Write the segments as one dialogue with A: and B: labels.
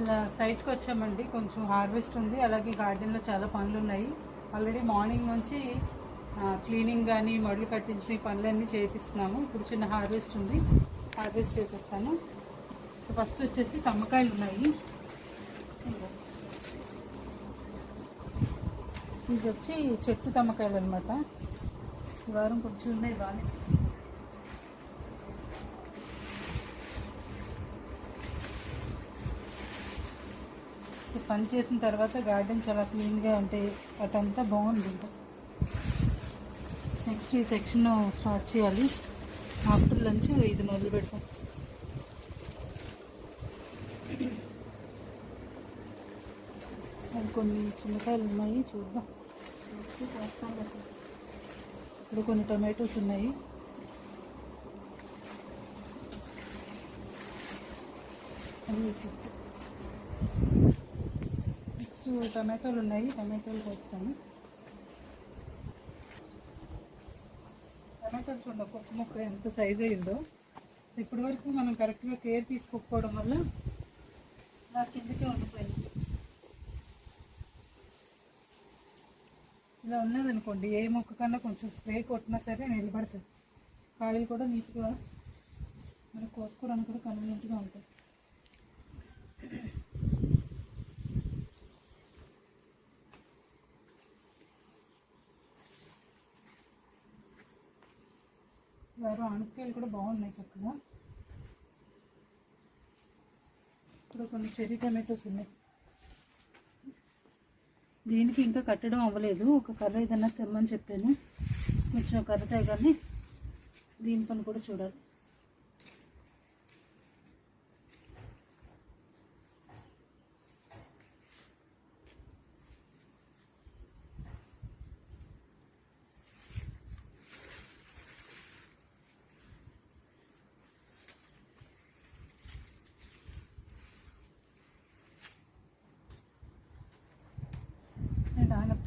A: ఇలా సైట్కి వచ్చామండి. కొంచెం హార్వెస్ట్ ఉంది. అలాగే గార్డెన్లో చాలా పనులు ఉన్నాయి. ఆల్రెడీ మార్నింగ్ నుంచి క్లీనింగ్ కానీ మడులు కట్టించిన పనులన్నీ చేపిస్తున్నాము. ఇప్పుడు చిన్న హార్వెస్ట్ ఉంది. హార్వెస్ట్ చేసేస్తాను ఫస్ట్ వచ్చేసి తమ్మకాయలు ఉన్నాయి. ఇది వచ్చి చెట్టు తమ్మకాయలు అనమాట వారం కొంచెం ఉన్నాయి బాగానే. పని చేసిన తర్వాత గార్డెన్ చాలా క్లీన్గా ఉంటాయి అటంతా బాగుంది ఇంకా. నెక్స్ట్ ఈ సెక్షన్ స్టార్ట్ చేయాలి. ఆఫ్టర్ లంచ్ ఇది మొదలు పెడతాం. కొన్ని చిన్నకాయలు ఉన్నాయి చూద్దాం. చూసి చేస్తాం కొన్ని టొమాటోస్ ఉన్నాయి. అవి చూద్దాం. నెక్స్ట్ టమాటోలు ఉన్నాయి టమాటోలు కోస్తాను. టమాటోలు చూడండి ఒక్కొక్క ముక్క ఎంత సైజ్ అయిందో. ఇప్పటి వరకు మనం కరెక్ట్గా కేర్ తీసుకోకపోవడం వల్ల నా కిందకే ఉండిపోయింది. ఇలా ఉన్నదనుకోండి ఏ మొక్క కన్నా కొంచెం స్ప్రే కొట్టినా సరే నిలబడుతుంది కాయలు కూడా నీట్గా మనకు కోసుకోవడానికి కూడా కన్వీనియంట్గా ఉంటాయి. వారు ఆనపకాయలు కూడా బాగున్నాయి చక్కగా. ఇప్పుడు కొన్ని చెర్రీ టమాటోస్ ఉన్నాయి. దీనికి ఇంకా కట్టడం అవ్వలేదు. ఒక కర్ర ఏదన్నా తెమ్మని చెప్పాను. కొంచెం కర్ర తేగానే దీని పని కూడా చూడాలి.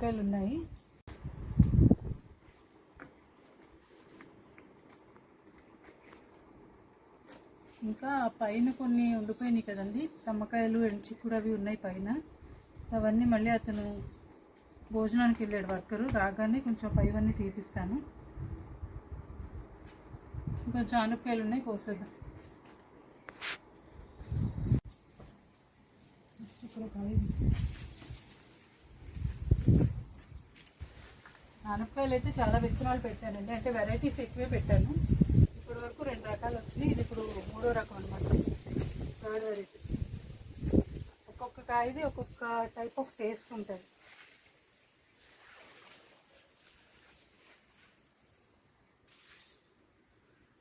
A: రెండు ఉన్నాయి ఇంకా పైన కొన్ని ఉండిపోయినాయి కదండి. తమ్మకాయలు ఎంచిక్కుడు అవి ఉన్నాయి పైన. అవన్నీ మళ్ళీ అతను భోజనానికి వెళ్ళాడు వర్కరు. రాగానే కొంచెం పైవన్నీ తీపిస్తాను. కొంచెం ఆనపకాయలు ఉన్నాయి కోసేద్దాం. ఇక్కడ ఒక ఐదు. ఆనపకాయలు అయితే చాలా విత్తనాలు పెట్టానండి. అంటే వెరైటీస్ ఎక్కువే పెట్టాను. ఇప్పటి వరకు రెండు రకాలు వచ్చినాయి. ఇది ఇప్పుడు మూడో రకం అనమాట థర్డ్ వెరైటీ ఒక్కొక్క కాయది ఒక్కొక్క టైప్ ఆఫ్ టేస్ట్ ఉంటుంది.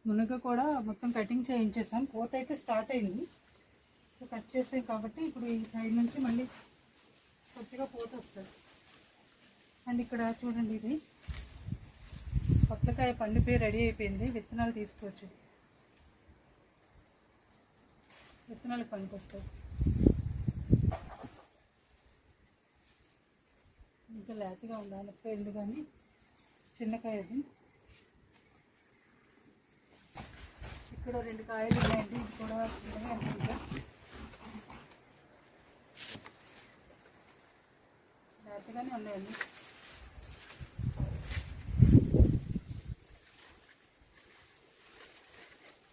A: మునగ కూడా మొత్తం కటింగ్ చేయించేసాం. కోత అయితే స్టార్ట్ అయింది. కట్ చేసాం కాబట్టి ఇప్పుడు ఈ సైడ్ నుంచి మళ్ళీ కొద్దిగా పోత వస్తుంది. అండ్ ఇక్కడ చూడండి ఇది. పొట్లకాయ పండిపోయి రెడీ అయిపోయింది. విత్తనాలు తీసుకోవచ్చు. విత్తనాలు పనికొస్తాయి. ఇంకా లేతగా ఉండాలి పోయింది కానీ చిన్నకాయ అది. ఇక్కడ రెండు కాయలు ఉన్నాయండి. ఇది కూడా చిన్నగా అనుకుంటా లేతగానే ఉన్నాయండి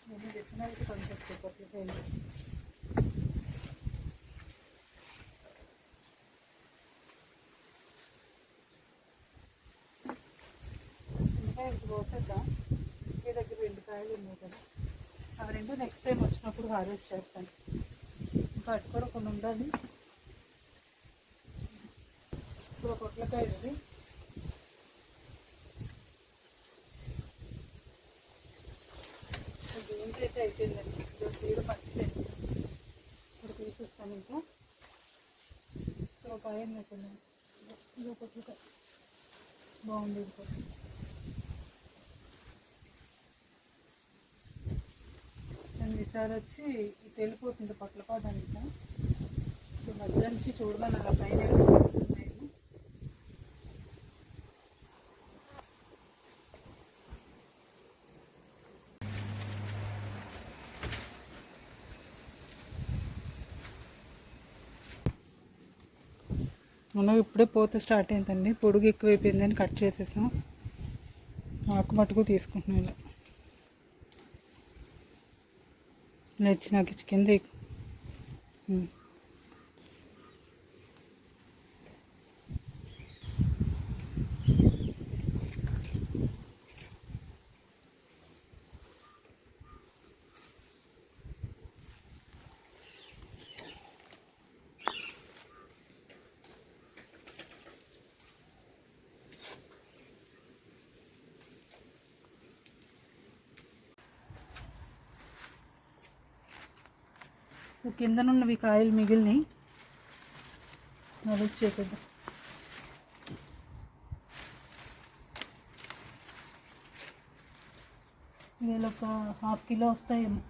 A: నేను విత్తనాలకి పనికొస్తాయి పొట్లకాయలు చిన్నకాయ ఇంక కోసేద్దాం మీ దగ్గర రెండు కాయలు ఉన్నాయి కదా అవి రెండు నెక్స్ట్ టైం వచ్చినప్పుడు హార్వెస్ట్ చేస్తాను. ఇంకా అటు కూడా కొన్ని ఉండాలి. ఇప్పుడు పొట్లకాయ ఇది ఏంటైతే అయితే అయిపోయిందండి? తీరు పట్టిపోయింది ఇప్పుడు తీసిస్తాను ఇంకా. ఇక్కడ ఒక ఆయన పెట్టింది పొట్లకాయ. బాగుంది ఇది ఒకసారి వచ్చి ఇటు వెళ్ళిపోతుంది పట్లపాదంతా సో మధ్య నుంచి చూడమని అలా పైన మనం ఇప్పుడే పోత స్టార్ట్ అయిందండి. పొడుగు ఎక్కువైపోయిందని కట్ చేసేసాం. ఆకు మటుకు తీసుకుంటున్నాం ఇలా నచ్చినాక ఇచ్చి కింద సో కిందనున్నవి కాయలు మిగిలినాయి. నలుసు చేసేద్దాం. వీళ్ళు ఒక హాఫ్ కిలో వస్తాయేమో.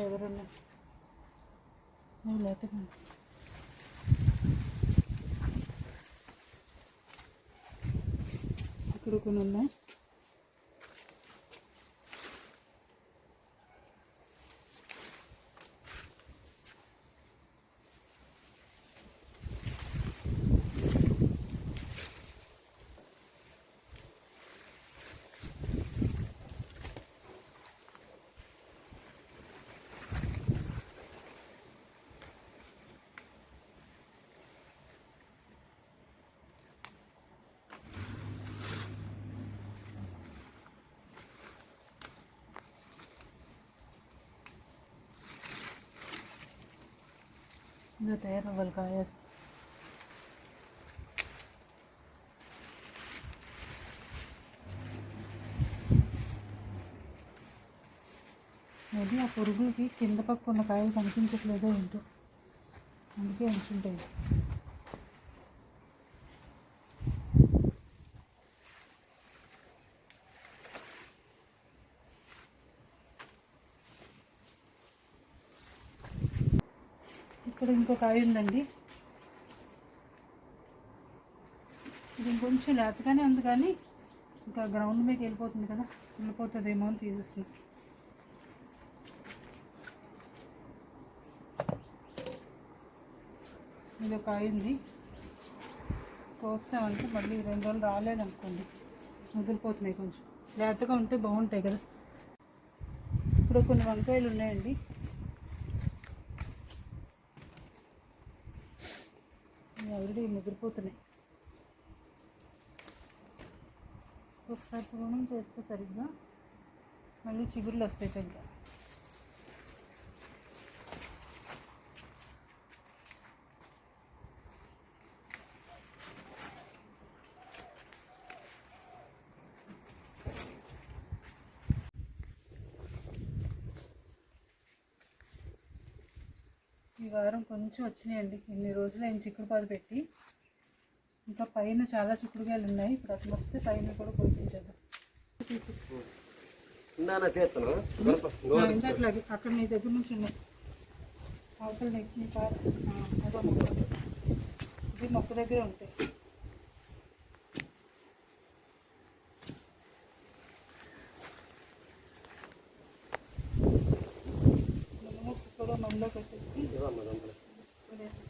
A: ఎవరున్నా? లేకపోతే ఇక్కడ కొన్ని ఉన్నాయి ఇంకా తయారవ్వాలి కాయ అది ఆ పురుగులకి కింద పక్క ఉన్న కాయలు కనిపించట్లేదో ఏంటో అందుకే అంచుంటాయి ఇక్కడ ఇంకో కాయ ఉందండి. ఇది కొంచెం లేతగానే ఉంది కానీ ఇంకా గ్రౌండ్ మీకు వెళ్ళిపోతుంది కదా వెళ్ళిపోతుందేమో అని తీసేస్తుంది ఇది ఒక అయింది ఉంది. కోసామంటే మళ్ళీ రెండు రోజులు రాలేదనుకోండి ముదిరిపోతున్నాయి కొంచెం. లేతగా ఉంటే బాగుంటాయి కదా. ఇప్పుడు కొన్ని వంకాయలు ఉన్నాయండి. ఆల్రెడీ ముదిరిపోతున్నాయి ఒకసారి పూర్ణం చేస్తే సరిగ్గా మళ్ళీ చిగుళ్ళు వస్తాయి చక్కగా ఈ వారం కొంచెం వచ్చినాయండి. ఇన్ని రోజులు ఆయన చిక్కుడుపాదు పెట్టి ఇంకా పైన చాలా చిక్కుడుకాయలు ఉన్నాయి. ఇప్పుడు అట్లా వస్తే పైన కూడా
B: చేస్తాను
A: ఇంకట్లాగే అక్కడ నీ దగ్గర నుంచి ఉన్నాయి. అవతల నెక్కి అదో మొక్క. ఇది మొక్క దగ్గరే ఉంటాయి. కూడా మనలో పెట్టేసి వదిలేసి.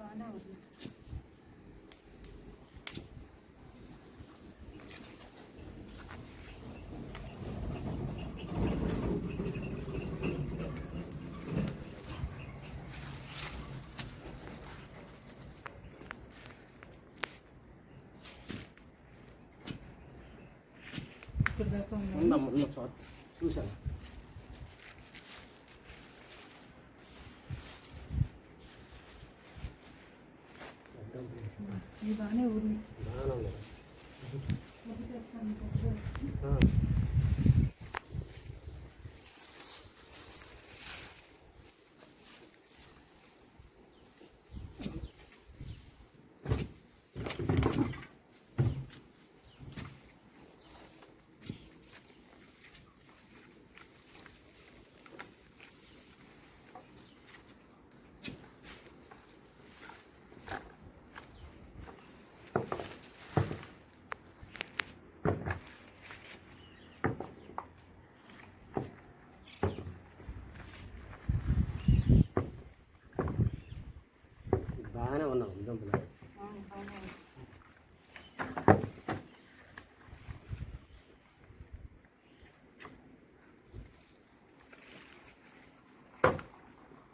A: బాగానే ఉంది చూసాను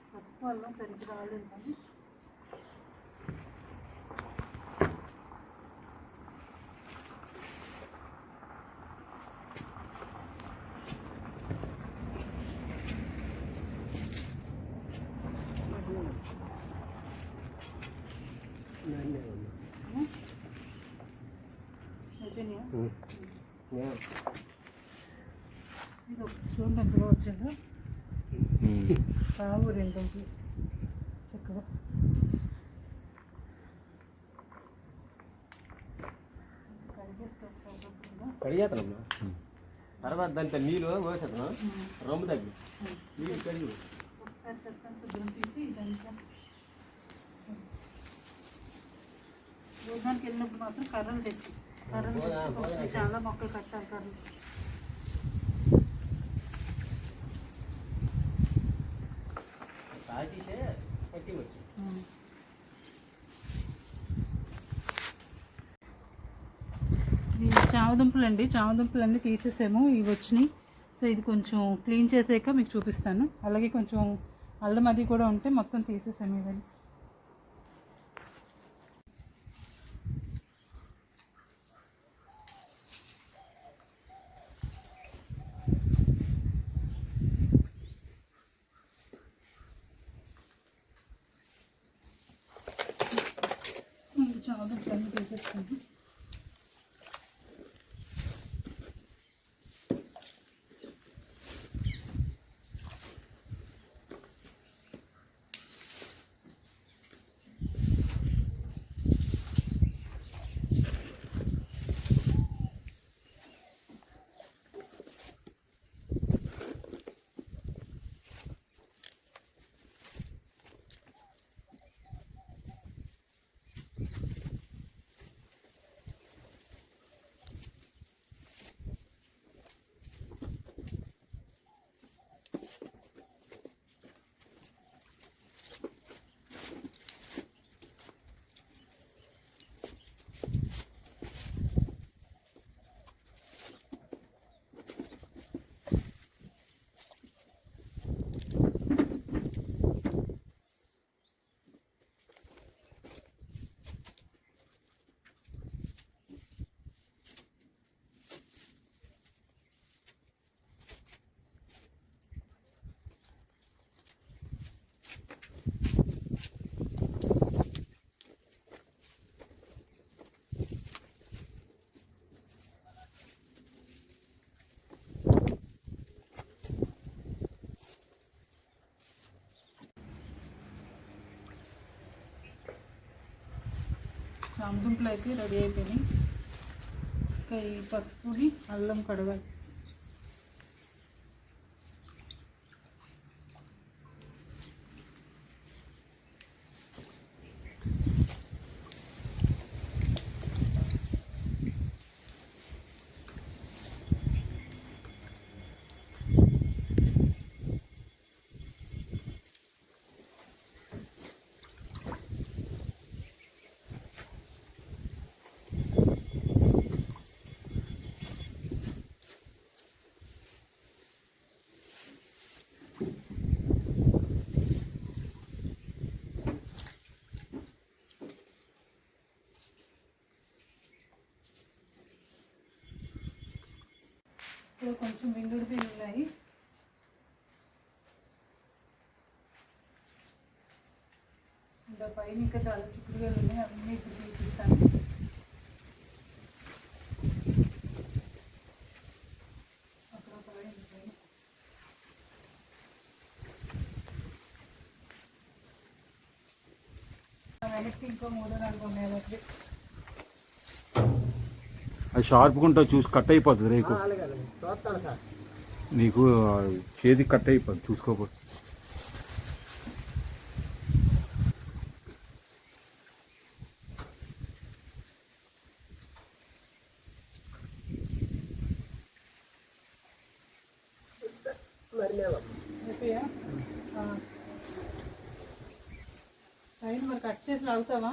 A: పసుపు అల్లం సరిగ్గా రాలేదు కానీ
B: ఇవన్నీ ఉన్నాయి.
A: అయిపోయినాయా
B: ఉమ్. యా.
A: ఇది ఒక చూడండి ఎంత వచ్చిందో చక్కగా
B: కడిగేస్తానమ్మా తర్వాత దాంట్లో నీళ్ళు పోసేస్తాను రొమ్ము తగ్గి. నీళ్ళు కడిగి
A: ఒకసారి చెప్తాను శుభ్రం తీసి దాంట్లో భోజనానికి వెళ్ళినప్పుడు మాత్రం కర్రలు తెచ్చి కర్రలు తెచ్చి చాలా మొక్కలు కట్టాలి కర్రలు. ఇవి చామదుంపలు అండి చామదుంపలు అన్నీ తీసేసాము ఇవి వచ్చినాయి. సో ఇది కొంచెం క్లీన్ చేసాక మీకు చూపిస్తాను. అలాగే కొంచెం అల్లం అది కూడా ఉంటే మొత్తం తీసేసాము ఇవన్నీ. చామదుంపలు అయితే రెడీ అయిపోయినాయి. ఇంకా ఈ పసుపుని అల్లం కడగాలి. ఇక్కడ కొంచెం వింగుడు బియ్యం ఉన్నాయి ఇంకా పైన ఇంకా చాలా చిక్కుడుగా ఉన్నాయి అవన్నీ ఇప్పుడు చూపిస్తాను అక్కడ ఒక పైన ఉన్నాయి. ఆ వెనక్కి ఇంకో మూడో నాలుగు ఉన్నాయి ఒకటి
C: అది షార్ప్గా ఉంటుంది చూసి కట్ అయిపోతుంది రేకు. నీకు చేతికి కట్ అయిపోతుంది చూసుకోకపోతే
B: మరి లేవమ్మా
A: అయిపోయా పైన మరి కట్ చేసి లాగుతావా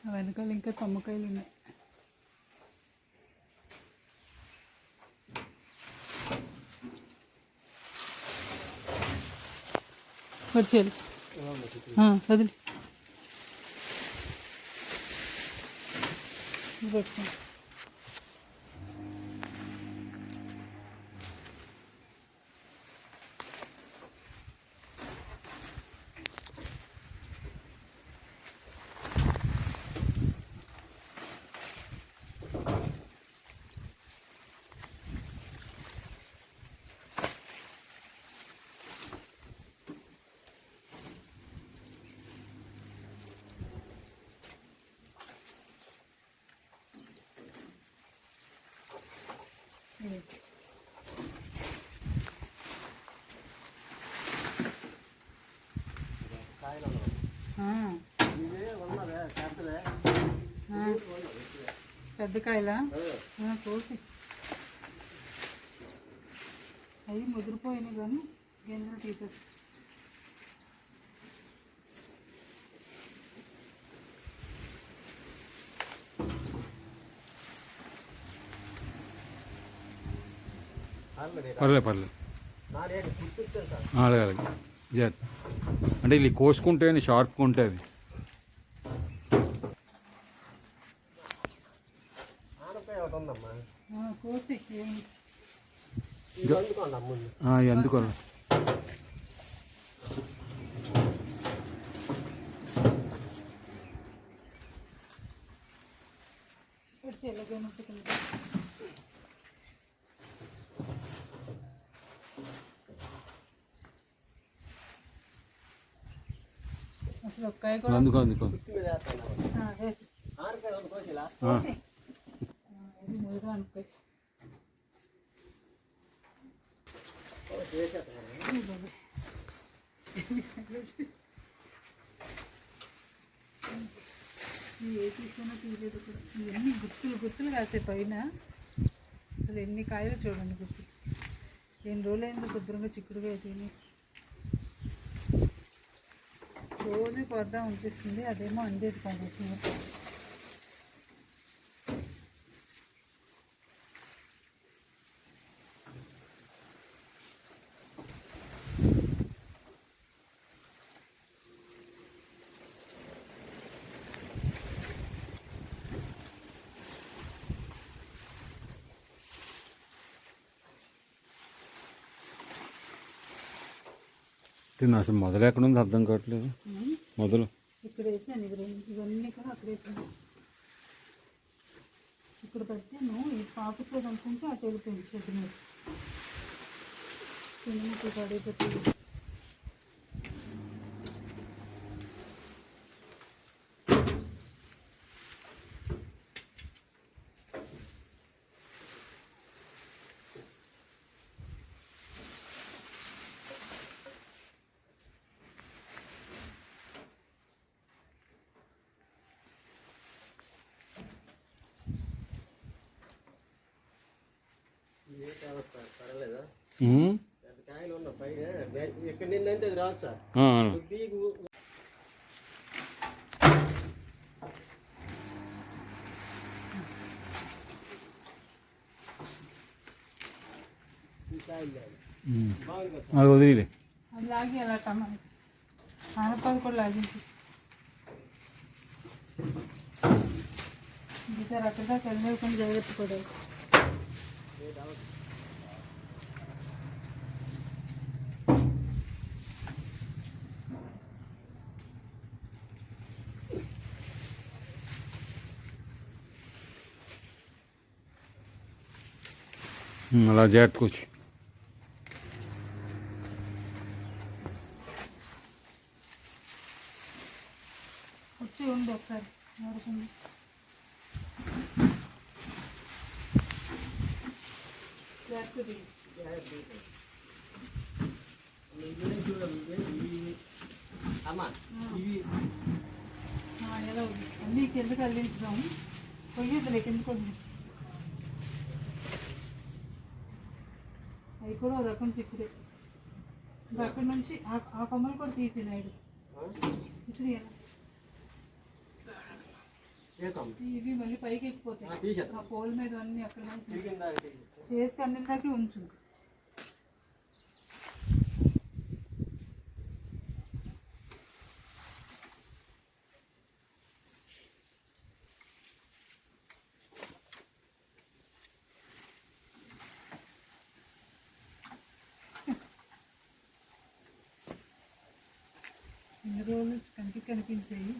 A: ఆ వెనకాల ఇంకా కొమ్మకాయలు ఉన్నాయి వచ్చేది వదిలి. ఇది పెద్ద కాయలా? చూసి అవి ముదిరిపోయినాయి కానీ గింజలు తీసేసి.
C: పర్లేదు పర్లేదు అలాగే అలాగే జాగ్రత్త. అంటే ఇది కోసుకుంటే షార్ప్గా ఉంటుంది
B: ఆనపకాయ ఒకటి ఉందమ్మా
A: ఆ, కోసి ఏం
B: ఇది వండుకోండి అమ్మ ముందు
C: ఆ, ఎందుకు అలా?
A: పెడితే ఎలాగో ముట్టుకుంది అసలు ఒక్కాయ కూడా
C: అందుకు అందుకు
B: పుట్టి మీద వేస్తాను
A: ఆ, వేసి.
B: ఆనపకాయ రెండు కోసిలా
C: ఆ,
A: కోసి. ఆ, ఇది ముదురు అనుకోయి ఏ తీసుకున్నా తీయలేదు ఇవన్నీ గుర్తులు గుర్తులు కాసే పైన. అసలు ఎన్ని కాయలు చూడండి గుర్తులు ఎన్ని రోజులైందో శుభ్రంగా చిక్కుడుగా తిని. రోజు కొద్దాం అనిపిస్తుంది అదేమో అందేది కాదు
C: ఇది అసలు మొదలు ఎక్కడుంది అర్థం కావట్లేదు. మొదలు.
A: ఇక్కడ వేసాను ఇవన్నీ కూడా అక్కడ వేసాను. ఇక్కడ పెట్టాను ఈ పాకుతుంది అనుకుంటే అటు వెళ్ళిపోయింది చెట్టు మీద. చిన్న పడే పెట్టి
B: ఏ కావాలి సార్ పర్వాలేదా
C: ఉమ్,
B: పెద్ద కాయలు ఉన్న పైన ఇక్కడ నిన్నంతే అది రాదు సార్
C: ఆ,
B: కొద్దిగా ఈ కాయలు లేదు.
C: ఉమ్.
B: బాగుంది కదా
C: అది వదిలే
A: అది లాగి అలా టమా ఆనపాది కూడా అక్కడ దాకా వెళ్ళకుండా జాగ్రత్త కూడా
C: ఉమ్, అలా జాగ్రత్తకొచ్చు
A: వచ్చి ఉండి ఒకసారి ఎవరికండి జాగ్రత్త దిగు.
B: ఇవే చూడండి, ఇవే ఇవి. అమ్మా ఇవి
A: ఆ, ఎలా ఉంది అన్నీ కిందకి అల్లించుదాం పొయ్యిద్దులే కిందకు వద్దు అవి కూడా ఒక రకం చిక్కుడే. అక్కడి నుంచి ఆ- కొమ్మలు కూడా తీసి నాయుడు ఇవి మళ్ళీ పైకి ఎక్కిపోతాయి. ఆ పోల్ మీద అన్ని అక్కడ
B: తిరిగిందా
A: చేసి కందిందాకే ఉంచు ఇన్ని రోజులు కంటికి కనిపించాయి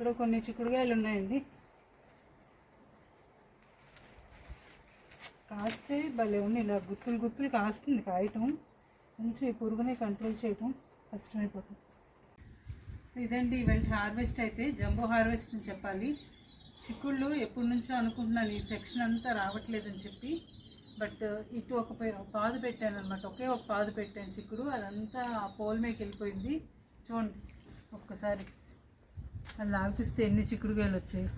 A: ఇక్కడ కొన్ని చిక్కుడుగాయలు ఉన్నాయండి. కాస్తే భలే ఉన్నాయి. ఇలా గుత్తులు గుత్తులు కాస్తుంది కాయటం. కొంచెం ఈ పురుగుని కంట్రోల్ చేయటం కష్టమైపోతుంది. సో ఇదండి ఇవాళ హార్వెస్ట్ అయితే జంబో హార్వెస్ట్ అని చెప్పాలి. చిక్కుళ్ళు ఎప్పటి నుంచో అనుకుంటున్నాను. ఈ సెక్షన్ అంతా రావట్లేదని చెప్పి. బట్ uh, ఇటు ఒక ఒక పాదు పెట్టాను అనమాట ఒకే ఒక పాదు పెట్టాను చిక్కుడు. అదంతా ఆ పోల్ మీదకి వెళ్ళిపోయింది. చూడండి ఒక్కసారి. అది ఆగిపిస్తే ఎన్ని చిక్కుడుకాయలు వచ్చాయి?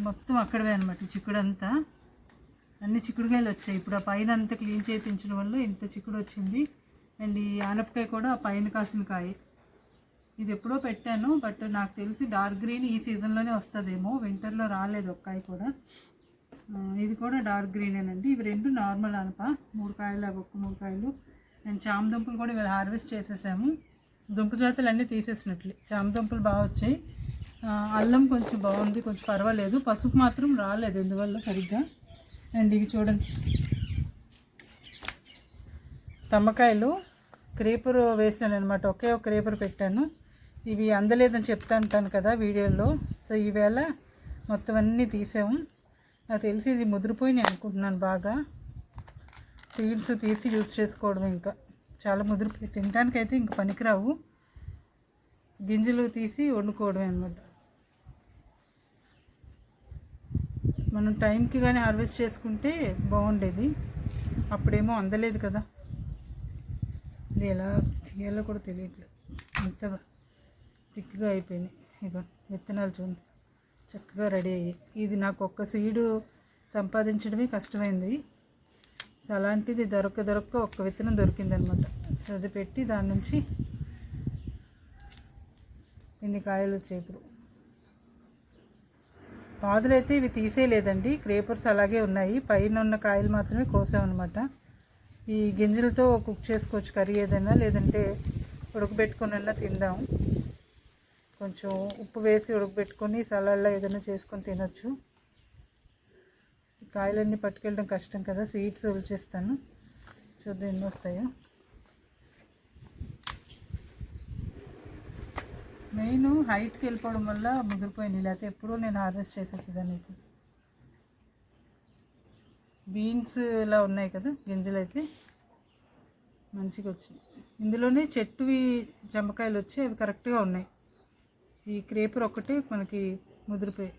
A: మొత్తం అక్కడవే అనమాట చిక్కుడు అంతా అన్ని చిక్కుడుకాయలు వచ్చాయి. ఇప్పుడు ఆ పైన అంతా క్లీన్ చేయించడం వల్ల ఇంత చిక్కుడు వచ్చింది. అండ్ ఈ ఆనపకాయ కూడా ఆ పైన కాసిన కాయ. ఇది ఎప్పుడో పెట్టాను బట్ నాకు తెలిసి డార్క్ గ్రీన్ ఈ సీజన్లోనే వస్తుందేమో. వింటర్లో రాలేదు ఒక కాయ కూడా. ఇది కూడా డార్క్ గ్రీనేనండి. ఇవి రెండు నార్మల్ అనప మూడు కాయలు ఒక్క మూడు కాయలు. అండ్ చామ దుంపలు కూడా ఇవాళ హార్వెస్ట్ చేసేసాము. దుంప జాతులు అన్నీ తీసేసినట్లే. చామ దుంపలు బాగా వచ్చాయి. అల్లం కొంచెం బాగుంది కొంచెం పర్వాలేదు. పసుపు మాత్రం రాలేదు ఎందువల్ల సరిగ్గా? అండ్ ఇవి చూడండి. తమ్మకాయలు క్రేపర్ వేసాను అనమాట ఒకే ఒక క్రేపర్ పెట్టాను. ఇవి అందలేదని చెప్తా ఉంటాను కదా వీడియోలో. సో ఈవేళ మొత్తం అన్నీ తీసాము. నాకు తెలిసి ఇది ముదిరిపోయినాయి అనుకుంటున్నాను బాగా. సీడ్స్ తీసి యూస్ చేసుకోవడం ఇంకా. చాలా ముదిరిపోయి తినడానికి అయితే ఇంక పనికిరావు. గింజలు తీసి వండుకోవడమే అనమాట మనం టైంకి కానీ హార్వెస్ట్ చేసుకుంటే బాగుండేది. అప్పుడేమో అందలేదు కదా. ఇది ఎలా తీయాలో కూడా తెలియట్లేదు. అంత థిక్గా అయిపోయినాయి ఇక విత్తనాలు చూడండి. చక్కగా రెడీ అయ్యాయి. ఇది నాకు ఒక్క సీడు సంపాదించడమే కష్టమైంది. సో అలాంటిది దొరక దొరక్క ఒక్క విత్తనం దొరికిందనమాట. సో అది పెట్టి దాని నుంచి ఇన్ని కాయలు చేపలు పాదులు అయితే ఇవి తీసేయలేదండి. క్రేపర్స్ అలాగే ఉన్నాయి. పైన ఉన్న కాయలు మాత్రమే కోసామన్నమాట ఈ గింజలతో కుక్ చేసుకోవచ్చు కర్రీ ఏదైనా లేదంటే ఉడకబెట్టుకొని అన్నా తిందాం. కొంచెం ఉప్పు వేసి ఉడకబెట్టుకొని సలాడ్లో ఏదైనా చేసుకొని తినొచ్చు. కాయలన్నీ పట్టుకెళ్ళడం కష్టం కదా స్వీట్స్ చేస్తాను. చూద్దాం ఎన్ని వస్తాయో. మెయిన్ హైట్కి వెళ్ళిపోవడం వల్ల ముదిరిపోయింది లేకపోతే ఎప్పుడూ నేను హార్వెస్ట్ చేసేసేదాన్ని అయితే. బీన్స్ ఇలా ఉన్నాయి కదా గింజలు అయితే. మంచిగా వచ్చినాయి. ఇందులోనే చెట్టువి జంబకాయలు వచ్చి అవి కరెక్ట్గా ఉన్నాయి. ఈ క్రేపర్ ఒక్కటే మనకి ముదిరిపోయాయి.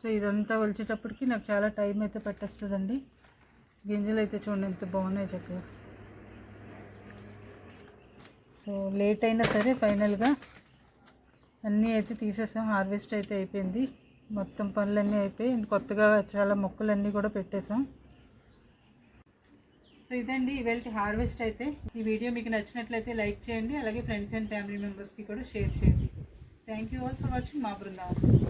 A: సో ఇదంతా ఒలిచేటప్పటికి నాకు చాలా టైం అయితే పట్టేస్తుందండి. గింజలు అయితే చూడండి ఎంత బాగున్నాయి చక్కగా. సో లేట్ అయినా సరే ఫైనల్గా అన్నీ అయితే తీసేసాం. హార్వెస్ట్ అయితే అయిపోయింది. మొత్తం పనులన్నీ అయిపోయి కొత్తగా చాలా మొక్కలన్నీ కూడా పెట్టేసాం. సో ఇదండి ఇవాళ హార్వెస్ట్ అయితే. ఈ వీడియో మీకు నచ్చినట్లయితే లైక్ చేయండి. అలాగే ఫ్రెండ్స్ అండ్ ఫ్యామిలీ మెంబర్స్కి కూడా షేర్ చేయండి. Thank you all for watching. మా బృందావన్.